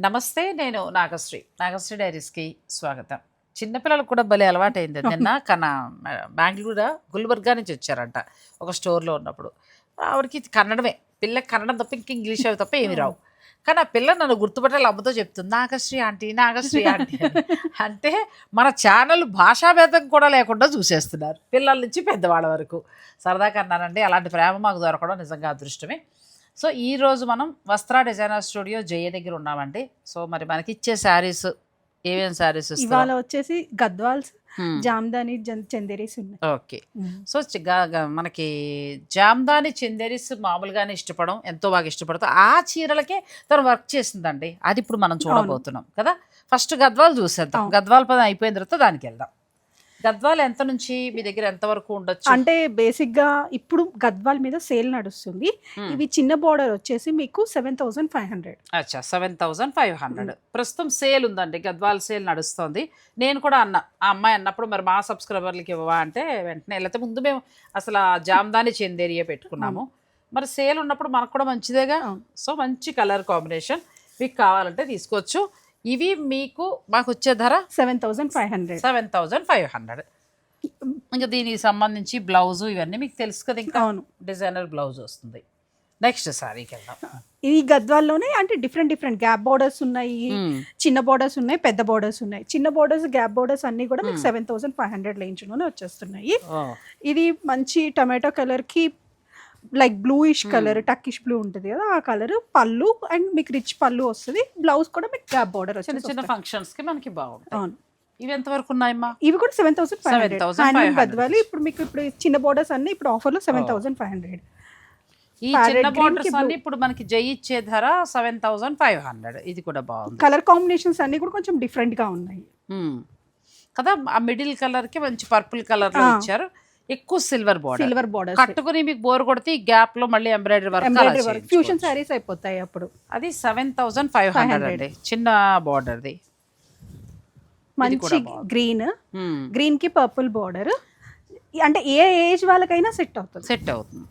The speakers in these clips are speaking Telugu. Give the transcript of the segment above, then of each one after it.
నమస్తే నేను నాగశ్రీ. నాగశ్రీ డైరీస్కి స్వాగతం. చిన్నపిల్లలకు కూడా భలే అలవాటైంది నిన్న. కన బెంగళూరు గుల్బర్గా నుంచి వచ్చారంట ఒక స్టోర్లో ఉన్నప్పుడు. ఆవిడకి కన్నడమే. పిల్లకి కన్నడం తప్ప ఇంక ఇంగ్లీష్ అవి తప్ప ఏమి రావు. కానీ ఆ పిల్ల నన్ను గుర్తుపట్టాలి అమ్మతో చెప్తుంది. Nagasri aunty Nagasri aunty. అంటే మన ఛానల్ భాషాభేదం కూడా లేకుండా చూసేస్తున్నారు. పిల్లల నుంచి పెద్దవాళ్ళ వరకు. సరదాగా అన్నానండి. అలాంటి ప్రేమ మాకు దొరకడం నిజంగా అదృష్టమే. సో ఈ రోజు మనం వస్త్ర డిజైనర్ స్టూడియో జయ దగ్గర ఉన్నామండి. సో మరి మనకి ఇచ్చే శారీస్ ఏమేమి శారీస్ ఇవాళ వచ్చేసి గద్వాల్స్ జామ్దాని చందేరీస్ ఉన్నాయి. ఓకే. సో మనకి జామ్దాని చందేరిస్ మామూలుగానే ఇష్టపడం ఎంతో బాగా ఇష్టపడతాం. ఆ చీరలకే తను వర్క్ చేసిందండి అది ఇప్పుడు మనం చూడబోతున్నాం కదా. ఫస్ట్ గద్వాలు చూసేద్దాం. గద్వాల పదం అయిపోయిన తర్వాత దానికి వెళ్దాం గద్వాలు ఎంత నుంచి మీ దగ్గర ఎంత వరకు ఉండొచ్చు? అంటే బేసిక్గా ఇప్పుడు గద్వాల్ మీద సేల్ నడుస్తుంది. ఇవి చిన్న బార్డర్ వచ్చేసి మీకు సెవెన్ థౌసండ్ ఫైవ్ హండ్రెడ్. అచ్చా సెవెన్ థౌజండ్ ఫైవ్ హండ్రెడ్. ప్రస్తుతం సేల్ ఉందండి గద్వాల సేల్ నడుస్తుంది. నేను కూడా అన్న ఆ అమ్మాయి అన్నప్పుడు మరి మా సబ్స్క్రైబర్లకి ఇవ్వవా అంటే వెంటనే లేకపోతే ముందు మేము అసలు ఆ జామ్దాని చెందేరియే పెట్టుకున్నాము. మరి సేల్ ఉన్నప్పుడు మనకు కూడా మంచిదేగా. సో మంచి కలర్ కాంబినేషన్ మీకు కావాలంటే తీసుకోవచ్చు. ఇవి మీకు మాకు వచ్చే ధర? Seven thousand five hundred. Seven thousand five hundred. ఇంకా దీనికి సంబంధించి బ్లౌజ్ ఇవన్నీ మీకు తెలుసు కదా ఇంకా? అవును. డిజైనర్ బ్లౌజ్ వస్తుంది. నెక్స్ట్ సారీకి వెళ్దాం. ఈ గద్వాల్లోనే అంటే డిఫరెంట్ డిఫరెంట్ గ్యాప్ బార్డర్స్ ఉన్నాయి. చిన్న బార్డర్స్ ఉన్నాయి పెద్ద బార్డర్స్ ఉన్నాయి. చిన్న బార్డర్స్ గ్యాప్ బార్డర్స్ అన్ని కూడా మీకు. సెవెన్ థౌసండ్ ఫైవ్ హండ్రెడ్లోనే వచ్చేస్తున్నాయి. ఇది మంచి టమాటో కలర్కి like bluish Hmm. Colour Turkish blue ఉంటుంది కదా ఆ కలర్ పళ్ళు అండ్ మీకు రిచ్ పళ్ళు వస్తుంది బ్లౌజ్ కూడా మీకు గ్యాప్ బార్డర్ చిన్న చిన్న. ఫంక్షన్స్కి మనకి అవును ఇవి ఎంత వరకు ఉన్నాయమ్మా ఇవి కూడా seven thousand five hundred 7,500. Handloom Gadwali ఇప్పుడు మీకు ఇప్పుడు చిన్న బోర్డర్స్ అన్ని ఇప్పుడు ఆఫర్లో సెవెన్ థౌసండ్ ఫైవ్ హండ్రెడ్ ఈ చిన్న బార్డర్స్ అన్ని. ఇప్పుడు మనకి జై ఇచ్చే ధర సెవెన్ థౌసండ్ ఫైవ్ హండ్రెడ్ ఇది కూడా బాగుంది కలర్ కాంబినేషన్స్ అన్ని కూడా కొంచెం డిఫరెంట్గా ఉన్నాయి మ్మ్. కదా ఆ మిడిల్ కలర్కి మంచి పర్పుల్ కలర్. ఇచ్చారు ఎక్కువ సిల్వర్ బార్డర్ సిల్వర్ బోర్డర్స్ కట్టుకుని మీకు బోర్ కొడితే ఈ గ్యాప్లో మళ్ళీ ఎంబ్రాయిడరీ వర్క్ ఫ్యూషన్ సారీస్ అయిపోతాయి అప్పుడు. అది సెవెన్ థౌసండ్ ఫైవ్ హండ్రెడ్ 500. అండి చిన్న బార్డర్ది మంచి. గ్రీన్ గ్రీన్కి పర్పుల్ బోర్డర్ అంటే ఏ ఏజ్ వాళ్ళకైనా సెట్ అవుతుంది. సెట్ అవుతుంది.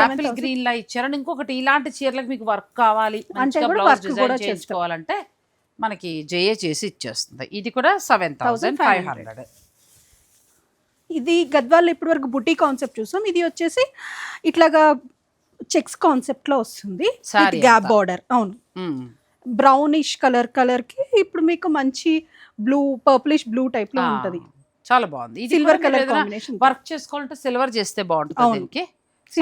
యాపిల్ 7,000 గ్రీన్ లా ఇచ్చారని ఇంకొకటి ఇలాంటి చీరలకు మీకు వర్క్ కావాలి. బ్లౌజ్ డిజైన్ చేస్తాం. చేయించుకోవాలంటే మనకి జయ చేసి ఇచ్చేస్తుంది. ఇది కూడా సెవెన్ థౌసండ్ ఫైవ్ హండ్రెడ్ ఇది గద్వాల్లో ఇప్పటి వరకు బుటీ కాన్సెప్ట్ చూసాం. ఇది వచ్చేసి ఇట్లాగా చెక్స్ కాన్సెప్ట్లో వస్తుంది. గ్యాప్. బార్డర్ అవును. బ్రౌనిష్ కలర్ కలర్కి ఇప్పుడు మీకు మంచి బ్లూ పర్పులిష్ బ్లూ టైప్లో ఉంటది. చాలా బాగుంది. సిల్వర్ కలర్ కాంబినేషన్ వర్క్ చేసుకోవాలంటే సిల్వర్ చేస్తే బాగుంటుంది. దీనికి.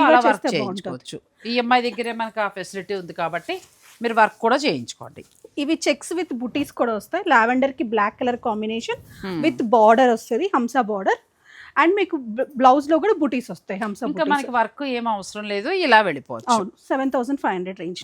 వర్క్ చేస్తే చేయించుకోవచ్చు. ఈ అమ్మాయి దగ్గరే మనకి ఆ ఫెసిలిటీ ఉంది కాబట్టి మీరు వర్క్ కూడా చేయించుకోండి. ఇవి చెక్స్ విత్ బుటీస్ కూడా వస్తాయి. లావెండర్కి black colour combination. With border వస్తుంది. హంసా బార్డర్ అండ్ మీకు బ్లౌజ్లో కూడా బుటీస్ వస్తాయి హంసా ఇంకా మనకి వర్క్ ఏం అవసరం లేదు ఇలా వెళ్ళిపోవచ్చు. అవును seven thousand five hundred range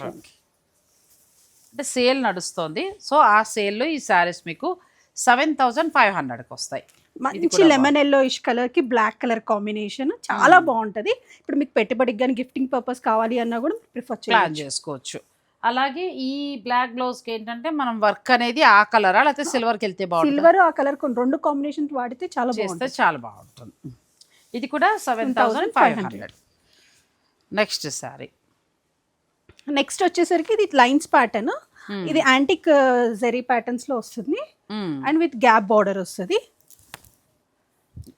అంటే సేల్ నడుస్తుంది సో ఆ సేల్లో ఈ శారీస్ మీకు సెవెన్ థౌసండ్ ఫైవ్ హండ్రెడ్కి వస్తాయి. మంచి లెమన్ ఎల్లో ఇష్ కలర్కి బ్లాక్ కలర్ కాంబినేషన్ చాలా. బాగుంటది. ఇప్పుడు మీకు పెట్టుబడికి కానీ గిఫ్టింగ్ పర్పస్ కావాలి అన్నా కూడా ప్రిఫర్ ప్లాన్ చేసుకోవచ్చు. అలాగే ఈ బ్లాక్ బ్లౌజ్కి ఏంటంటే మనం వర్క్ అనేది ఆ కలరా లేకపోతే సిల్వర్కి వెళ్తే బాగుంటుంది. సిల్వర్ ఆ కలర్ రెండు కాంబినేషన్ వాడితే చాలా చేస్తే చాలా బాగుంటుంది. ఇది కూడా seven thousand five hundred next sari next వచ్చేసరికి ఇది లైన్స్ ప్యాటర్న్ Hmm. ఇది యాంటిక్ జెరీ ప్యాటర్న్స్లో వస్తుంది. అండ్ విత్ గ్యాప్ బార్డర్ వస్తుంది.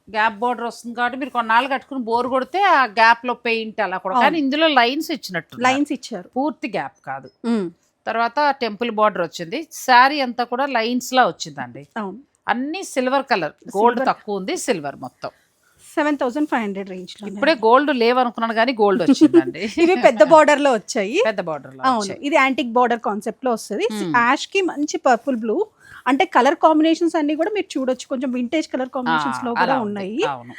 గ్యాప్ బోర్డర్ వస్తుంది కాబట్టి మీరు కొన్నాళ్ళు కట్టుకుని బోర్ కొడితే ఆ గ్యాప్లో పెయింట్ అలా కూడా కానీ ఇందులో లైన్స్ ఇచ్చినట్టు లైన్స్ ఇచ్చారు. పూర్తి గ్యాప్ కాదు. తర్వాత టెంపుల్ బార్డర్ వచ్చింది. శారీ అంతా కూడా లైన్స్ లా వచ్చిందండి అన్ని సిల్వర్ కలర్. గోల్డ్ తక్కువ ఉంది సిల్వర్ మొత్తం. సెవెన్ థౌసండ్ ఫైవ్ హండ్రెడ్ రేంజ్లో ఇప్పుడే గోల్డ్ లేవనుకున్నాను కానీ గోల్డ్ వచ్చిందండి. ఇవి పెద్ద బార్డర్లో వచ్చాయి. పెద్ద బార్డర్లో అవును. ఇది యాంటిక్ బార్డర్ కాన్సెప్ట్లో వస్తుంది. యాష్కి మంచి పర్పుల్ బ్లూ. అంటే కలర్ కాంబినేషన్స్ అన్ని కూడా మీరు చూడొచ్చు. కొంచెం వింటేజ్ కలర్ కాంబినేషన్స్లో కూడా. ఉన్నాయి.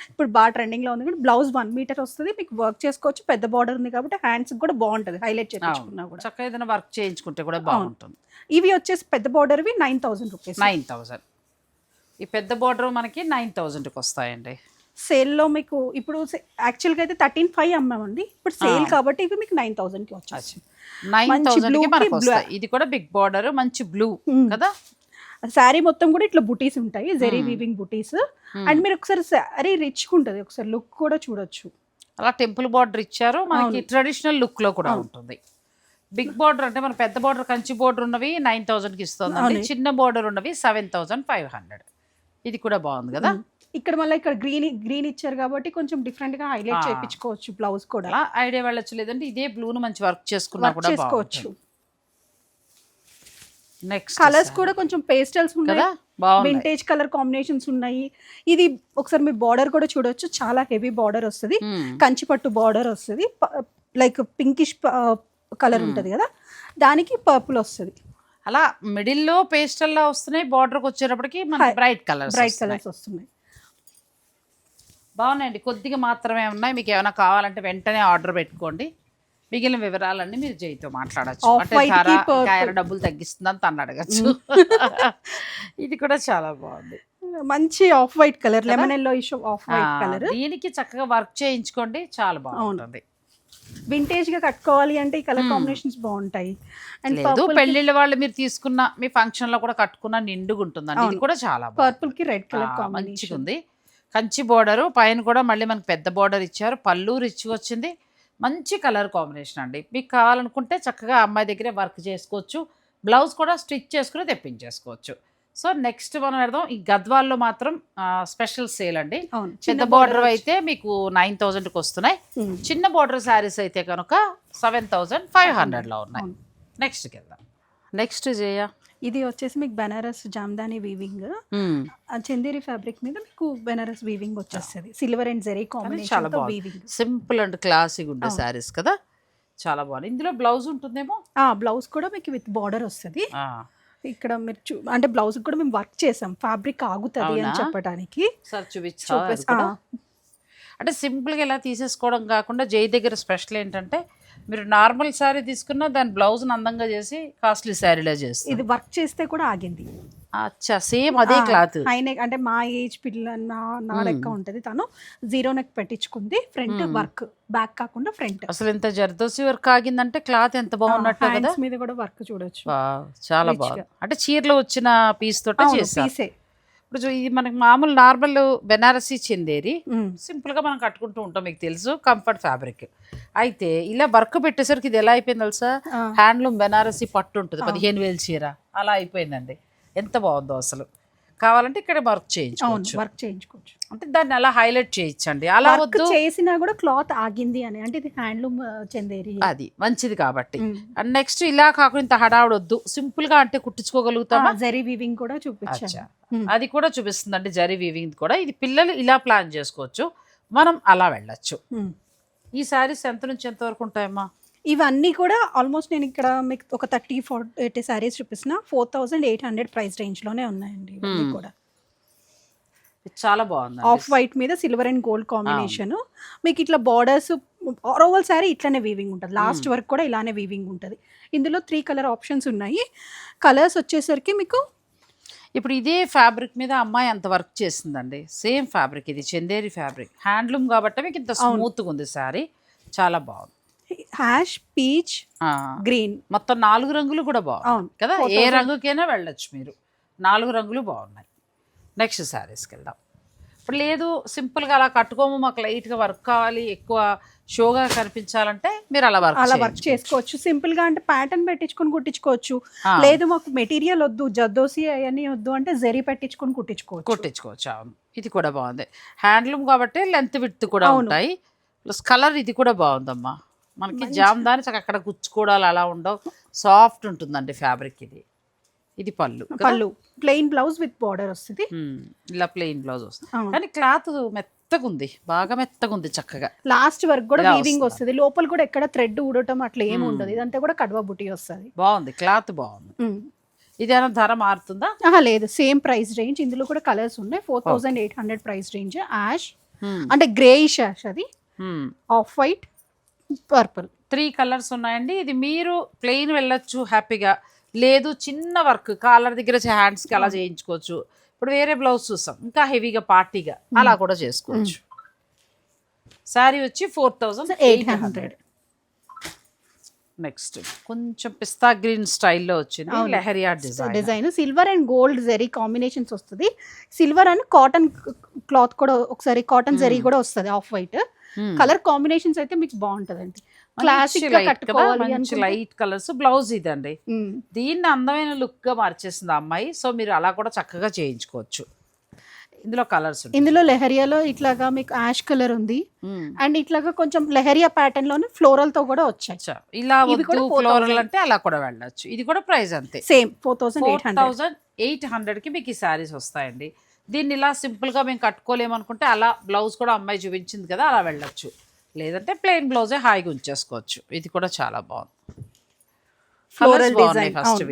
ఇప్పుడు బాగా ట్రెండింగ్లో ఉంది కూడా. బ్లౌజ్ వన్ మీటర్ వస్తుంది. మీకు వర్క్ చేసుకోవచ్చు. పెద్ద బార్డర్ ఉంది కాబట్టి హ్యాండ్స్ కూడా బాగుంటది. హైలైట్ చేయించుకున్నా కూడా. చక్కగా ఏదైనా వర్క్ చేయించుకుంటే కూడా బాగుంటుంది. ఇవి వచ్చేసి పెద్ద బార్డర్ వి nine thousand rupees. Nine thousand ఈ పెద్ద బార్డర్ మనకి నైన్ థౌజండ్కి వస్తాయండి. సేల్లో మీకు ఇప్పుడు యాక్చువల్గా అయితే థర్టీన్ ఫైవ్ అమ్మామండి ఇప్పుడు సేల్. కాబట్టి ఇవి మీకు నైన్ థౌసండ్కి వచ్చేసి నైన్. వస్తాయి ఇది కూడా బిగ్ బార్డర్ మంచి బ్లూ. కదా శారీ మొత్తం కూడా ఇట్లా బుటీస్ ఉంటాయి జెరీ. Weaving buttis. అండ్ మీరు ఒకసారి శారీ రిచ్ ఉంటుంది ఒకసారి లుక్ కూడా చూడొచ్చు అలా టెంపుల్ బార్డర్ ఇచ్చారు మనకి. ట్రెడిషనల్ లుక్లో కూడా. ఉంటుంది బిగ్ బార్డర్ అంటే మన పెద్ద బార్డర్ కంచి బార్డర్ ఉన్నవి నైన్ థౌజండ్కి ఇస్తుంది. చిన్న బార్డర్ ఉన్నవి సెవెన్ థౌజండ్ ఫైవ్ హండ్రెడ్ ఇది కూడా బాగుంది కదా ఇక్కడ మళ్ళీ ఇక్కడ గ్రీన్ గ్రీన్ ఇచ్చారు కాబట్టి కొంచెం డిఫరెంట్గా హైలైట్. చేయించుకోవచ్చు బ్లౌజ్ కూడా. ఐడియా వెళ్ళొచ్చు లేదంటే ఇదే బ్లూను మంచి వర్క్ చేసుకున్నా కూడా చేసుకోవచ్చు. నెక్స్ట్ కలర్స్ కూడా కొంచెం పేస్టల్స్ ఉన్నాయి. వింటేజ్ కలర్ కాంబినేషన్స్ ఉన్నాయి. ఇది ఒకసారి మీ బార్డర్ కూడా చూడొచ్చు. చాలా హెవీ బార్డర్ వస్తుంది. కంచి పట్టు బార్డర్ వస్తుంది. లైక్ పింకిష్ కలర్ ఉంటుంది కదా? దానికి పర్పుల్ వస్తుంది. అలా మిడిల్లో పేస్టల్లా వస్తున్నాయి. బార్డర్కి వచ్చేటప్పటికి బ్రైట్ కలర్స్ బ్రైట్ కలర్స్ వస్తున్నాయి. బాగున్నాయండి. కొద్దిగా మాత్రమే ఉన్నాయి. మీకు ఏమైనా కావాలంటే వెంటనే ఆర్డర్ పెట్టుకోండి. మిగిలిన వివరాలన్నీ మీరు జైతో మాట్లాడచ్చు. అంటే ఆయన డబ్బులు తగ్గిస్తుందని తను అడగచ్చు. ఇది కూడా చాలా బాగుంది. మంచి off white colour lemon yellow issue off white colour దీనికి చక్కగా వర్క్ చేయించుకోండి. చాలా బాగుంటుంది. వింటేజ్గా కట్టుకోవాలి అంటే ఈ కలర్ కాంబినేషన్స్ బాగుంటాయి. అండ్ పెళ్ళిళ్ళ వాళ్ళు మీరు తీసుకున్న మీ ఫంక్షన్లో కూడా కట్టుకున్న నిండుగా ఉంటుందండి ఇది. కూడా చాలా పర్పుల్కి రెడ్ కలర్ కాంబినేషన్ మంచిగా ఉంది కంచి బోర్డర్ పైన కూడా మళ్ళీ మనకి పెద్ద బోర్డర్ ఇచ్చారు. పళ్ళు రిచ్ వచ్చింది. మంచి కలర్ కాంబినేషన్ అండి. మీకు కావాలనుకుంటే చక్కగా అమ్మాయి దగ్గరే వర్క్ చేసుకోవచ్చు. బ్లౌజ్ కూడా స్టిచ్ చేసుకుని తెప్పించేసుకోవచ్చు. సో నెక్స్ట్ మనం పెడదాం ఈ గద్వాల్లో మాత్రం స్పెషల్ సేల్ అండి. పెద్ద బార్డర్ అయితే మీకు నైన్ థౌజండ్కి వస్తున్నాయి. చిన్న బార్డర్ శారీస్ అయితే కనుక సెవెన్ థౌజండ్ ఫైవ్ హండ్రెడ్లో ఉన్నాయి. నెక్స్ట్కి వెళ్దాం. నెక్స్ట్ జయ? ఇది వచ్చేసి మీకు బెనారస్ జామ్దాని వీవింగ్ చందేరి ఫ్యాబ్రిక్ మీద మీకు బెనారస్ వీవింగ్ వచ్చేస్తుంది. సిల్వర్ అండ్ జెరీ చాలా కాంబినేషన్ బాగుంది వీవింగ్ సింపుల్ అండ్ క్లాసిక్ ఉండే. శారీస్ కదా? చాలా బాగుంది. ఇందులో బ్లౌజ్ ఉంటుందేమో? ఆ బ్లౌజ్ కూడా మీకు విత్ బార్డర్ వస్తుంది. ఇక్కడ మీరు చూ అంటే బ్లౌజ్ కూడా మేము వర్క్ చేసాం. ఫ్యాబ్రిక్ ఆగుతుంది అని? చెప్పడానికి సార్ చూపించా. అంటే సింపుల్గా ఇలా తీసేసుకోవడం కాకుండా జై దగ్గర స్పెషల్ ఏంటంటే మీరు నార్మల్ శారీ తీసుకున్నా దాని బ్లౌజ్ అందంగా చేసి కాస్ట్లీ శారీలో చేస్తారు. ఇది వర్క్ చేస్తే కూడా ఆగింది. అచ్చా సేమ్ అదే క్లాత్. నెక్ అంటే మా ఏజ్ పిల్ల నా నా లెక్క ఉంటది. తను జీరో నెక్ పెట్టించుకుంది. ఫ్రంట్ వర్క్ బ్యాక్ కాకుండా ఫ్రంట్. అసలు ఇంత జర్దోసి వర్క్ ఆగిందంటే క్లాత్ ఎంత బాగున్నట్టు కదా? మీద కూడా వర్క్ చూడొచ్చు. చాలా Rich బాగుంది. గా. అంటే చీరలో వచ్చిన పీస్ తోటే పీసే ఇప్పుడు ఇది మనకి మామూలు నార్మల్ బెనారసీ చందేరి సింపుల్గా మనం కట్టుకుంటూ ఉంటాం మీకు తెలుసు కంఫర్ట్ ఫ్యాబ్రిక్. అయితే ఇలా వర్క్ పెట్టేసరికి ఇది ఎలా అయిపోయింది తెలుసా? హ్యాండ్లూమ్ బెనారసీ పట్టు ఉంటుంది పదిహేను వేలు చీర. అలా అయిపోయిందండి. ఎంత బాగుందో అసలు. కావాలంటే ఇక్కడ వర్క్ చేయించుకోవచ్చు. వర్క్ చేయించుకోవచ్చు. అంటే దాన్ని అలా హైలైట్ చేయించండి. అలా వద్దు. చేసినా కూడా క్లాత్ ఆగింది అని అంటే ఇది హ్యాండ్లూమ్ చందేరి. అది మంచిది కాబట్టి. అండ్ నెక్స్ట్ ఇలా కాకుండా ఇంత హడావుడు వద్దు సింపుల్గా అంటే కుట్టించుకోగలుగుతామా? జరీ వీవింగ్ కూడా. ఉమ్. అది కూడా చూపిస్తుందండి జరీ వీవింగ్ కూడా. ఇది పిల్లలు ఇలా ప్లాన్ చేసుకోవచ్చు. మనం అలా వెళ్ళొచ్చు. ఈ శారీస్ ఎంత నుంచి ఎంత వరకు ఉంటాయమ్మా? ఇవన్నీ కూడా ఆల్మోస్ట్ నేను ఇక్కడ మీకు ఒక థర్టీ ఫార్టీ సారీస్ చూపిస్తున్నా. Four thousand eight hundred price రేంజ్లోనే ఉన్నాయండి ఇవన్నీ Hmm. కూడా. చాలా బాగుంది ఆఫ్ వైట్ మీద సిల్వర్ అండ్ గోల్డ్ కాంబినేషన్ మీకు ఇట్లా బార్డర్స్ ఓవరాల్ సారీ ఇట్లానే వీవింగ్ ఉంటుంది. లాస్ట్ వరకు కూడా ఇలానే వీవింగ్ ఉంటుంది. ఇందులో త్రీ కలర్ ఆప్షన్స్ ఉన్నాయి. కలర్స్ వచ్చేసరికి మీకు ఇప్పుడు ఇదే ఫ్యాబ్రిక్ మీద అమ్మాయి అంత వర్క్ చేసిందండి సేమ్ ఫ్యాబ్రిక్ ఇది చందేరి ఫ్యాబ్రిక్ హ్యాండ్లూమ్ కాబట్టి మీకు ఇంత స్మూత్గా ఉంది శారీ చాలా బాగుంది. Ash peach green. మొత్తం నాలుగు రంగులు కూడా బాగుంది అవును. కదా? ఏ రంగుకైనా వెళ్ళొచ్చు మీరు. నాలుగు రంగులు బాగున్నాయి. నెక్స్ట్ శారీస్కి వెళ్దాం. ఇప్పుడు లేదు సింపుల్గా అలా కట్టుకోము మాకు లైట్గా వర్క్ కావాలి ఎక్కువ షోగా కనిపించాలంటే మీరు అలా వర్క్ అలా వర్క్ చేసుకోవచ్చు. సింపుల్గా అంటే ప్యాటర్న్ పెట్టించుకొని కుట్టించుకోవచ్చు. లేదు మాకు మెటీరియల్ వద్దు జద్దోసి అవన్నీ వద్దు అంటే జరీ పెట్టించుకొని కుట్టించుకోవచ్చు. కుట్టించుకోవచ్చు అవును. ఇది కూడా బాగుంది. హ్యాండ్లూమ్ కాబట్టి లెంత్ విత్ కూడా. ఉంటాయి. ప్లస్ కలర్ ఇది కూడా బాగుందమ్మా. మనకి జామ్దాని చక్కగా అక్కడ గుచ్చుకోవడాలు అలా ఉండవు. సాఫ్ట్ ఉంటుందండి ఫ్యాబ్రిక్ ఇది. ఇది పళ్ళు? పళ్ళు. ప్లెయిన్ బ్లౌజ్ విత్ బార్డర్ వస్తుంది. ఇలా ప్లెయిన్ బ్లౌజ్ వస్తుంది. కానీ క్లాత్ మెత్తగా ఉంది బాగా మెత్తగా ఉంది చక్కగా. లాస్ట్ వరకు కూడా వీవింగ్ వస్తుందా? లోపల కూడా ఎక్కడ థ్రెడ్ ఊడటం అట్లా ఏమి ఉండదు. ఇదంతా కూడా కడవ బుట్టి వస్తుంది. బాగుంది. క్లాత్ బాగుంది. ఇదేమైనా ధర మారుతుందా? లేదు. Same price range. ఇందులో కూడా కలర్స్ ఉన్నాయి. Four thousand eight hundred price range. Ash. అంటే గ్రేయిష్ యాష్ అది. Off white. Purple. Three colours ఉన్నాయండి. ఇది మీరు ప్లెయిన్ వెళ్ళొచ్చు హ్యాపీగా. లేదు చిన్న వర్క్ కాలర్ దగ్గర హ్యాండ్స్కి అలా చేయించుకోవచ్చు. ఇప్పుడు వేరే బ్లౌజ్ చూస్తాం ఇంకా హెవీగా పార్టీగా అలా కూడా చేసుకోవచ్చు. శారీ వచ్చి four thousand eight hundred. Next. కొంచెం పిస్తా గ్రీన్ స్టైల్లో వచ్చింది. Leheriya design. Design. Silver and gold zari combinations వస్తుంది. సిల్వర్ అండ్ కాటన్ క్లాత్ కూడా ఒకసారి కాటన్ జరీ కూడా వస్తుంది ఆఫ్ వైట్. కలర్ కాంబినేషన్స్ అయితే మీకు బాగుంటదండి. క్లాసిక్ మంచి లైట్ కలర్స్ బ్లౌజ్ ఇదండి. ఉమ్. దీన్ని అందమైన లుక్గా మార్చేసింది అమ్మాయి. సో మీరు అలా కూడా చక్కగా చేయించుకోవచ్చు. ఇందులో కలర్స్ ఇందులో లెహరియాలో ఇట్లాగా మీకు యాష్ కలర్ ఉంది. అండ్ ఇట్లాగా కొంచెం లెహరియా ప్యాటర్న్లోనే ఫ్లోరల్తో కూడా వచ్చాయి. ఇలా ఇవి కూడా వద్దు 4,000. ఫ్లోరల్ అంటే అలా కూడా వెళ్ళొచ్చు. ఇది కూడా ప్రైస్ అంతే. Same four thousand eight hundred హండ్రెడ్కి మీకు ఈ శారీస్ వస్తాయండి. దీన్ని ఇలా సింపుల్గా మేము కట్టుకోలేమనుకుంటే అలా బ్లౌజ్ కూడా అమ్మాయి చూపించింది కదా అలా వెళ్ళొచ్చు. లేదంటే ప్లెయిన్ బ్లౌజే హాయిగా ఉంచేసుకోవచ్చు. ఇది కూడా చాలా బాగుంది. ఫ్లోరల్ design, ఫస్ట్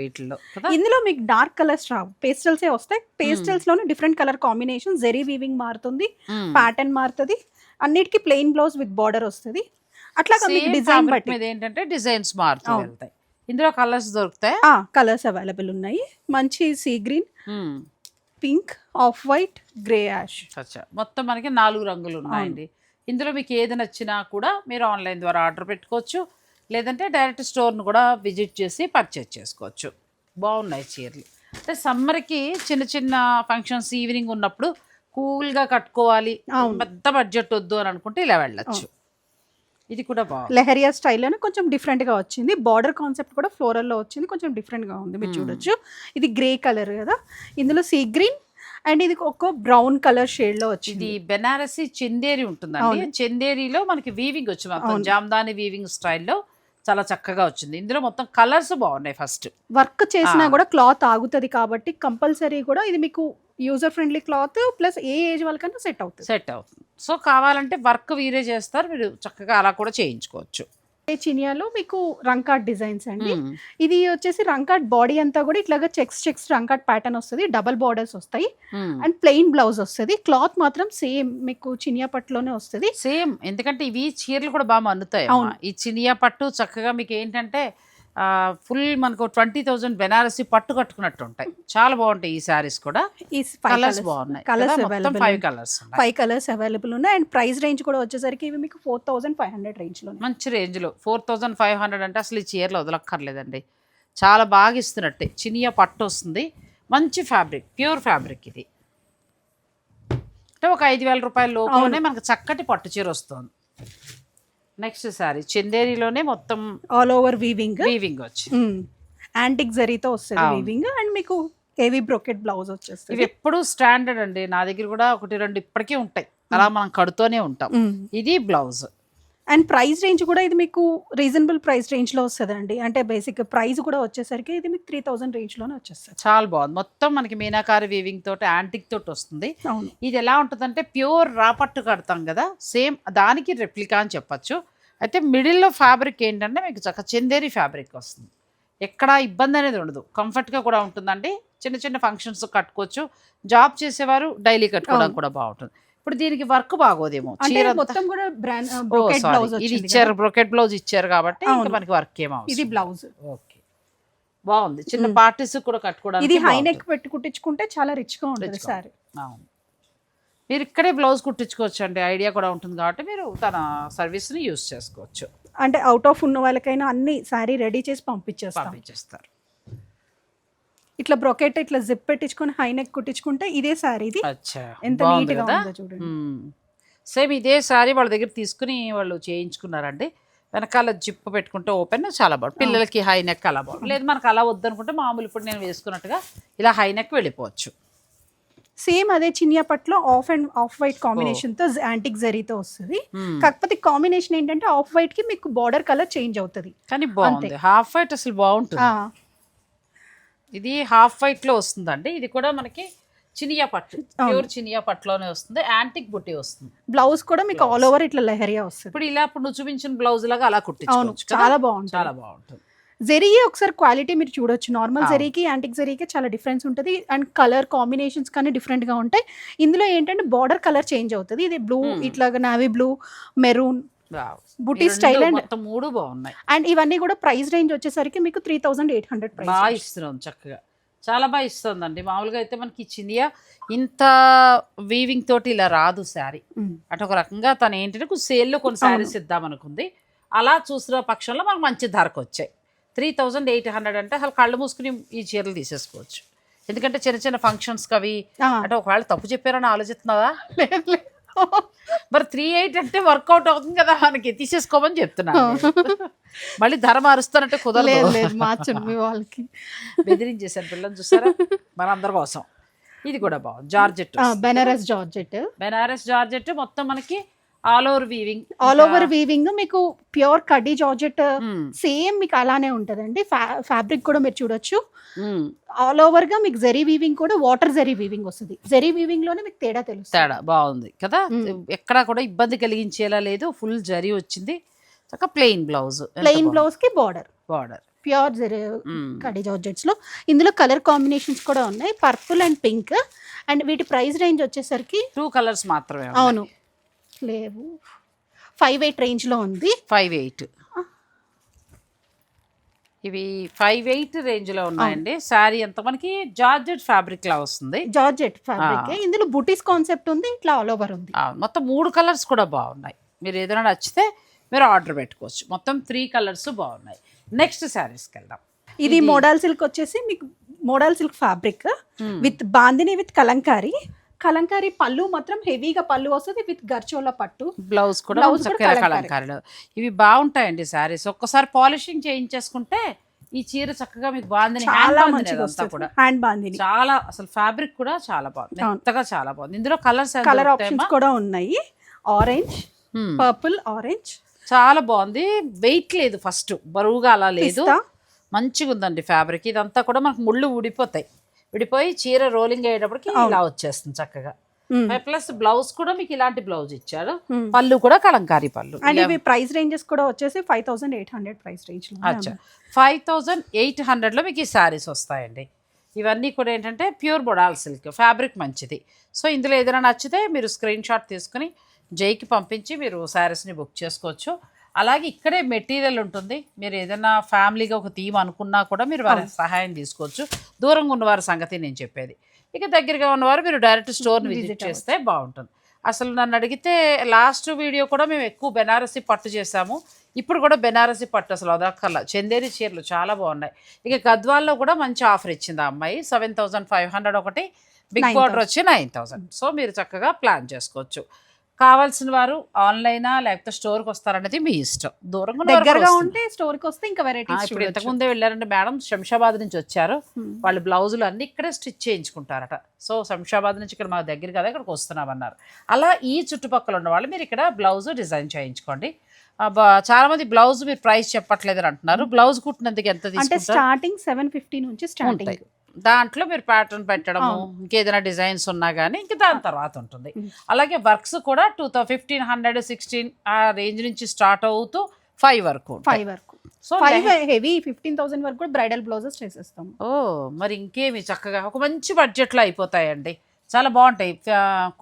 కదా? ఇందులో మీకు డార్క్ కలర్స్ రావు. పేస్టల్స్ ఏ వస్తాయి. పేస్టల్స్లోనే different colour combination zari weaving మారుతుంది. ప్యాటర్న్ మారుతుంది. అన్నిటికీ ప్లెయిన్ బ్లౌజ్ విత్ బార్డర్ వస్తుంది. Same డిజైన్ బట్టి. ఏంటంటే డిజైన్స్ మారుతూ అవును. వెళ్తాయి. ఇందులో కలర్స్ దొరుకుతాయి? కలర్స్ అవైలబుల్ ఉన్నాయి. మంచి sea green pink off white grey ash. మొత్తం మనకి నాలుగు రంగులు ఉన్నాయండి. ఇందులో మీకు ఏది నచ్చినా కూడా మీరు ఆన్లైన్ ద్వారా ఆర్డర్ పెట్టుకోవచ్చు. లేదంటే డైరెక్ట్ స్టోర్ను కూడా విజిట్ చేసి పర్చేజ్ చేసుకోవచ్చు. బాగున్నాయి చీరలు. అంటే సమ్మర్కి చిన్న చిన్న ఫంక్షన్స్ ఈవినింగ్ ఉన్నప్పుడు కూల్గా కట్టుకోవాలి. పెద్ద బడ్జెట్ వద్దు అని అనుకుంటే ఇలా వెళ్ళొచ్చు. ఇది కూడా బాగుంది. లెహరియా స్టైల్లోనే కొంచెం different గా వచ్చింది. బార్డర్ కాన్సెప్ట్ కూడా floral లో వచ్చింది. కొంచెం different గా ఉంది. మీరు చూడొచ్చు. ఇది గ్రే కలర్ కదా. ఇందులో సీ గ్రీన్ అండ్ ఇది ఒక బ్రౌన్ కలర్ షేడ్లో ఇది వచ్చింది. బెనారసి చందేరి ఉంటుందండి. చందేరిలో మనకి వీవింగ్ వచ్చింది మొత్తం. జామ్దాని వీవింగ్ స్టైల్లో చాలా చక్కగా వచ్చింది. ఇందులో మొత్తం కలర్స్ బాగున్నాయి ఫస్ట్ వర్క్ చేసినా. కూడా క్లాత్ ఆగుతుంది కాబట్టి కంపల్సరీ కూడా ఇది మీకు యూజర్ ఫ్రెండ్లీ క్లాత్ ప్లస్ ఏ ఏజ్ వాళ్ళకన్నా సెట్ అవుతుంది. సెట్ అవుతుంది. సో కావాలంటే వర్క్ వీరే చేస్తారు. మీరు చక్కగా అలా కూడా చేయించుకోవచ్చు. చినియాలో మీకు రంకాట్ డిజైన్స్ అండి. ఇది వచ్చేసి రంకాట్ బాడీ అంతా కూడా ఇట్లాగా చెక్స్ చెక్స్ రంకాట్ ప్యాటర్న్ వస్తుంది డబల్ బార్డర్స్ వస్తాయి. అండ్ ప్లెయిన్ బ్లౌజ్ వస్తుంది క్లాత్ మాత్రం సేమ్ మీకు చినియా పట్టులోనే వస్తుంది సేమ్ ఎందుకంటే ఇవి చీరలు కూడా బాగా మన్నుతాయి. అవును. ఈ చినియా పట్టు చక్కగా మీకు ఏంటంటే ఫుల్ మనకు ట్వంటీ థౌజండ్ బెనారసి పట్టు కట్టుకున్నట్టు ఉంటాయి. చాలా బాగుంటాయి ఈ శారీస్ కూడా. ఈ కలర్స్ బాగున్నాయి. కలర్స్? మొత్తం five colours five colours available ఉన్నాయి. అండ్ ప్రైస్ రేంజ్ కూడా వచ్చేసరికి ఇవి మీకు ఫోర్ థౌసండ్ ఫైవ్ హండ్రెడ్ రేంజ్లో మంచి రేంజ్లో ఫోర్ థౌజండ్ ఫైవ్ హండ్రెడ్ అంటే అసలు ఈ చీరలు వదలక్కర్లేదండి. చాలా బాగా ఇస్తున్నట్టే. చినియా పట్టు వస్తుంది. మంచి ఫ్యాబ్రిక్ ప్యూర్ ఫ్యాబ్రిక్ ఇది. అంటే ఒక ఐదు వేల రూపాయల లోపలనే మనకు చక్కటి పట్టు చీర వస్తుంది. నెక్స్ట్ సారీ చందేరిలోనే మొత్తం ఆల్ ఓవర్ వీవింగ్ వీవింగ్ వచ్చి. యాంటిక్ జరీతో వస్తుంది. వీవింగ్ అండ్ మీకు హెవీ బ్రొకెట్ బ్లౌజ్ వచ్చేస్తుంది. ఇవి ఎప్పుడు స్టాండర్డ్ అండి. నా దగ్గర కూడా ఒకటి రెండు ఇప్పటికీ ఉంటాయి. అలా మనం కడుతూనే ఉంటాం. ఇది బ్లౌజ్ అండ్ ప్రైస్ రేంజ్ కూడా ఇది మీకు రీజనబుల్ ప్రైస్ రేంజ్లో వస్తుంది అండి అంటే బేసిక్ ప్రైస్ కూడా వచ్చేసరికి ఇది మీకు త్రీ థౌసండ్ రేంజ్లోనే వచ్చేస్తుంది. చాలా బాగుంది. మొత్తం మనకి మీనాకారి వీవింగ్ తోటి యాంటిక్ తోటి వస్తుంది. ఇది ఎలా ఉంటుందంటే ప్యూర్ రాపట్టు కడతాం కదా సేమ్ దానికి రెప్లికా అని చెప్పచ్చు. అయితే మిడిల్లో ఫ్యాబ్రిక్ ఏంటంటే మీకు చక్క చందేరి ఫ్యాబ్రిక్ వస్తుంది. ఎక్కడ ఇబ్బంది అనేది ఉండదు. కంఫర్ట్గా కూడా ఉంటుందండి. చిన్న చిన్న ఫంక్షన్స్ కట్టుకోవచ్చు. జాబ్ చేసేవారు డైలీ కట్టుకోవడానికి. కూడా బాగుంటుంది. ఇప్పుడు దీనికి వర్క్ బాగోదేమో. చీర మొత్తం కూడా బ్రాండ్ ఇది ఇచ్చారు. బ్రొకెట్ బ్లౌజ్ ఇచ్చారు కాబట్టి. మనకి వర్క్ ఏమో ఇది బ్లౌజ్. ఓకే. బాగుంది. చిన్న. పార్టీస్ కూడా కట్టుకోవడానికి ఇది హై. నెక్ పెట్టి కుట్టించుకుంటే చాలా రిచ్గా ఉంటుంది. సారీ అవును. మీరు ఇక్కడే బ్లౌజ్ కుట్టించుకోవచ్చు అండి ఐడియా కూడా ఉంటుంది కాబట్టి మీరు తన సర్వీస్ని యూస్ చేసుకోవచ్చు. అంటే అవుట్ ఆఫ్ ఉన్న వాళ్ళకైనా అన్ని సారీ రెడీ చేసి పంపించేస్తాం. పంపించేస్తారు. ఇట్లా బ్రొకెట్ ఇట్లా జిప్ పెట్టించుకొని హై నెక్ కుట్టించుకుంటే ఇదే సారీ ఇది. ఎంత నీట్గా ఉందో చూడండి. సేమ్ ఇదే సారీ వాళ్ళ దగ్గర తీసుకుని వాళ్ళు చేయించుకున్నారండి. వెనకాల జిప్ పెట్టుకుంటే ఓపెన్ చాలా బాగుంది. పిల్లలకి హై నెక్ అలా బాగుంది. లేదు మనకు అలా వద్దనుకుంటే మామూలు ఇప్పుడు నేను వేసుకున్నట్టుగా ఇలా హై నెక్ వెళ్ళిపోవచ్చు. సేమ్ అదే చినియా పట్లో ఆఫ్ అండ్ ఆఫ్ వైట్ కాంబినేషన్తో యాంటిక్ జరీతో వస్తుంది. కాకపోతే కాంబినేషన్ ఏంటంటే ఆఫ్ వైట్కి మీకు బార్డర్ కలర్ చేంజ్ అవుతుంది. కానీ బాగుంది. హాఫ్ వైట్ అసలు బాగుంటుంది. ఇది హాఫ్ వైట్లో వస్తుందండి. ఇది కూడా మనకి చినియా పట్టు. ప్యూర్ చినియా పట్టులోనే వస్తుంది. యాంటిక్ బుట్టి వస్తుంది. బ్లౌజ్ కూడా మీకు ఆల్ ఓవర్ ఇట్లా లెహరియా వస్తుంది. ఇప్పుడు ఇలా ఇప్పుడు నువ్వు చూపించిన బ్లౌజ్ లాగా అలా కుట్టించుకోవచ్చు? చాలా బాగుంటుంది. చాలా బాగుంటుంది. జరీ ఒకసారి క్వాలిటీ మీరు చూడొచ్చు. నార్మల్. జరీకి యాంటిక్ జరీకి చాలా డిఫరెన్స్ ఉంటుంది. అండ్ కలర్ కాంబినేషన్స్ కానీ different గా ఉంటాయి. ఇందులో ఏంటంటే బార్డర్ కలర్ చేంజ్ అవుతుంది. ఇది బ్లూ. ఇట్లాగా navy blue maroon. Buti style and మూడు బాగున్నాయి. అండ్ ఇవన్నీ కూడా ప్రైస్ రేంజ్ వచ్చేసరికి మీకు త్రీ థౌసండ్ ఎయిట్ హండ్రెడ్ బాగా ఇస్తున్నాం చక్కగా. చాలా బాగా ఇస్తుందండి. మామూలుగా అయితే మనకి ఇచ్చిందియా ఇంత వీవింగ్ తోటి ఇలా రాదు శారీ. అటు ఒక రకంగా తను ఏంటంటే కొంచెం సేల్లో కొన్ని శారీస్ ఇద్దాం అనుకుంది అలా చూసిన పక్షంలో మనకు మంచి ధరకు వచ్చాయి. త్రీ థౌజండ్ ఎయిట్ హండ్రెడ్ అంటే అసలు కళ్ళు మూసుకుని ఈ చీరలు తీసేసుకోవచ్చు. ఎందుకంటే చిన్న చిన్న ఫంక్షన్స్కి అవి అంటే ఒకవేళ తప్పు చెప్పారని ఆలోచిస్తున్నావా? మరి త్రీ ఎయిట్ అంటే వర్కౌట్ అవుతుంది కదా మనకి తీసేసుకోమని చెప్తున్నాను నేను. మళ్ళీ ధర మారుస్తానంటే లేదు కుదరలేదు లేదు మార్చండి మీ వాళ్ళకి. బెదిరించేసాను పిల్లలు చూసారా మనందరి కోసం. ఇది కూడా బాగుంది. Georgette Banaras georgette. Banaras georgette మొత్తం మనకి all over weaving all over weaving మీకు ప్యూర్ కడ్డీ జార్జెట్ సేమ్ మీకు అలానే ఉంటదండి. ఫ్యాబ్రిక్ కూడా మీరు చూడొచ్చు. ఆల్ ఓవర్గా మీకు జెరీ వీవింగ్ కూడా వాటర్ జెరీ వీవింగ్ వస్తుంది. జెరీ వీవింగ్లోనే మీకు తేడా తెలుస్తుంది. తేడా బాగుంది కదా? మ్మ్. ఎక్కడా కూడా ఇబ్బంది కలిగించేలా లేదు. ఫుల్ జరీ వచ్చింది. ప్లెయిన్ బ్లౌజ్ ప్లెయిన్ బ్లౌజ్కి బార్డర్ బార్డర్ ప్యూర్ జెరీ కడ్డీ జార్జెట్స్లో. ఇందులో కలర్ కాంబినేషన్స్ కూడా ఉన్నాయి. పర్పుల్ అండ్ పింక్ అండ్ వీటి ప్రైస్ రేంజ్ వచ్చేసరికి టూ కలర్స్ మాత్రమే అవును. లేవు. ఫైవ్ ఎయిట్ రేంజ్లో ఉంది. ఫైవ్ ఎయిట్ ఇవి ఫైవ్ ఎయిట్ రేంజ్లో ఉన్నాయండి. శారీ ఎంత మనకి జార్జెట్ ఫ్యాబ్రిక్ లా వస్తుంది. జార్జెట్ ఫ్యాబ్రిక్ ఇందులో బుటీస్ కాన్సెప్ట్ ఉంది ఇట్లా ఆల్ ఓవర్ ఉంది. మొత్తం మూడు కలర్స్ కూడా బాగున్నాయి. మీరు ఏదైనా నచ్చితే మీరు ఆర్డర్ పెట్టుకోవచ్చు. మొత్తం త్రీ కలర్స్ బాగున్నాయి. నెక్స్ట్ శారీస్కి వెళ్దాం. ఇది మోడల్ సిల్క్ వచ్చేసి మీకు model silk fabric with bandhani with Kalamkari. Kalamkari పళ్ళు మాత్రం హెవీగా పళ్ళు వస్తుంది విత్ గర్చోల పట్టు. బ్లౌజ్ కూడా చక్కగా. కలంకారీలో. ఇవి బాగుంటాయండి శారీస్. ఒక్కసారి పాలిషింగ్ చేయించేసుకుంటే ఈ చీర చక్కగా మీకు బాగుంది చాలా మంచిగా కూడా. హ్యాండ్ బాందిని చాలా అసలు ఫ్యాబ్రిక్ కూడా చాలా బాగుంది. మెత్తగా చాలా బాగుంది. ఇందులో కలర్స్ కలర్ ఆప్షన్స్ కూడా ఉన్నాయి. ఆరెంజ్ పర్పుల్ ఆరెంజ్ చాలా బాగుంది. వెయిట్ లేదు ఫస్ట్ బరువుగా అలా లేదు. మంచిగా ఉందండి ఫ్యాబ్రిక్ ఇదంతా కూడా మనకు ముళ్ళు ఊడిపోతాయి. విడిపోయి చీర రోలింగ్ అయ్యేటప్పటికి ఇలా వచ్చేస్తుంది చక్కగా. ప్లస్ బ్లౌజ్ కూడా మీకు ఇలాంటి బ్లౌజ్ Hmm. పళ్ళు కూడా కలంకారీ పళ్ళు. అండ్ ఇవి ప్రైస్ రేంజెస్ కూడా వచ్చేసి five thousand eight hundred price range అచ్చా. ఫైవ్ థౌజండ్ ఎయిట్ హండ్రెడ్లో మీకు ఈ శారీస్ వస్తాయండి. ఇవన్నీ కూడా ఏంటంటే ప్యూర్ బొడాల్ సిల్క్ ఫ్యాబ్రిక్ మంచిది. సో ఇందులో ఏదైనా నచ్చితే మీరు స్క్రీన్ షాట్ తీసుకుని జైకి పంపించి మీరు శారీస్ని బుక్ చేసుకోవచ్చు. అలాగే ఇక్కడే మెటీరియల్ ఉంటుంది. మీరు ఏదైనా ఫ్యామిలీగా ఒక థీమ్ అనుకున్నా కూడా మీరు వారి సహాయం తీసుకోవచ్చు. దూరంగా ఉన్నవారి సంగతి నేను చెప్పేది. ఇక దగ్గరగా ఉన్నవారు మీరు డైరెక్ట్ స్టోర్ని విజిట్ చేస్తే బాగుంటుంది. అసలు నన్ను అడిగితే లాస్ట్ వీడియో కూడా మేము ఎక్కువ బెనారసి పట్టు చేసాము ఇప్పుడు కూడా బెనారసి పట్టు అసలు అదక్కర్లా చందేరి చీరలు చాలా బాగున్నాయి. ఇక గద్వాల్లో కూడా మంచి ఆఫర్ ఇచ్చింది ఆ అమ్మాయి. సెవెన్ థౌసండ్ ఫైవ్ హండ్రెడ్ ఒకటి. బిగ్ 9,000. బార్డర్ వచ్చి నైన్ థౌసండ్. సో మీరు చక్కగా ప్లాన్ చేసుకోవచ్చు. కావాల్సిన వారు ఆన్లైనా లేకపోతే స్టోర్కి వస్తారనేది మీ ఇష్టం. దూరంగా దగ్గరగా. ఉంటే స్టోర్కి వస్తే ఇంకా ఆ, వెరైటీస్ ఇప్పుడు ఇంతకు ముందే వెళ్ళారంటే మేడం శంషాబాద్ నుంచి వచ్చారు. వాళ్ళు బ్లౌజులు అన్ని ఇక్కడే స్టిచ్ చేయించుకుంటారట. సో శంషాబాద్ నుంచి ఇక్కడ మాకు దగ్గర కదా ఇక్కడికి వస్తున్నామన్నారు. అలా ఈ చుట్టుపక్కల ఉన్న వాళ్ళు మీరు ఇక్కడ బ్లౌజ్ డిజైన్ చేయించుకోండి. చాలా మంది బ్లౌజ్ మీరు ప్రైస్ చెప్పట్లేదని అంటున్నారు. బ్లౌజ్ కుట్టినందుకు ఎంత అంటే స్టార్టింగ్ సెవెన్ ఫిఫ్టీ నుంచి స్టార్టింగ్ దాంట్లో మీరు ప్యాటర్న్ పెట్టడము ఇంకేదైనా డిజైన్స్ ఉన్నా కానీ ఇంకా దాని తర్వాత ఉంటుంది. అలాగే వర్క్స్ కూడా two thou fifteen hundred sixteen ఆ రేంజ్ నుంచి స్టార్ట్ అవుతూ ఫైవ్ వరకు. ఫైవ్ వరకు. So five heavy fifteen thousand వరకు కూడా బ్రైడల్ బ్లౌజెస్ చేసేస్తాం ఓ మరి ఇంకేమి చక్కగా ఒక మంచి బడ్జెట్లో అయిపోతాయండి. చాలా బాగుంటాయి.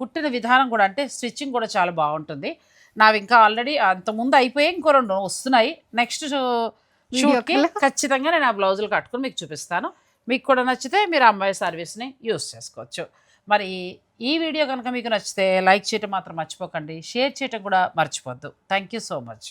కుట్టిన విధానం కూడా అంటే స్టిచ్చింగ్ కూడా చాలా బాగుంటుంది. నావి ఇంకా ఆల్రెడీ అంతకుముందు అయిపోయాయి ఇంకో రెండు వస్తున్నాయి. నెక్స్ట్ షూట్కి ఖచ్చితంగా నేను ఆ బ్లౌజులు కట్టుకుని మీకు చూపిస్తాను. మీకు కూడా నచ్చితే మీరు అమ్మాయి సర్వీస్ని యూస్ చేసుకోవచ్చు. మరి ఈ వీడియో కనుక మీకు నచ్చితే లైక్ చేయటం మాత్రం మర్చిపోకండి. షేర్ చేయటం కూడా మర్చిపోద్దు. Thank you so much.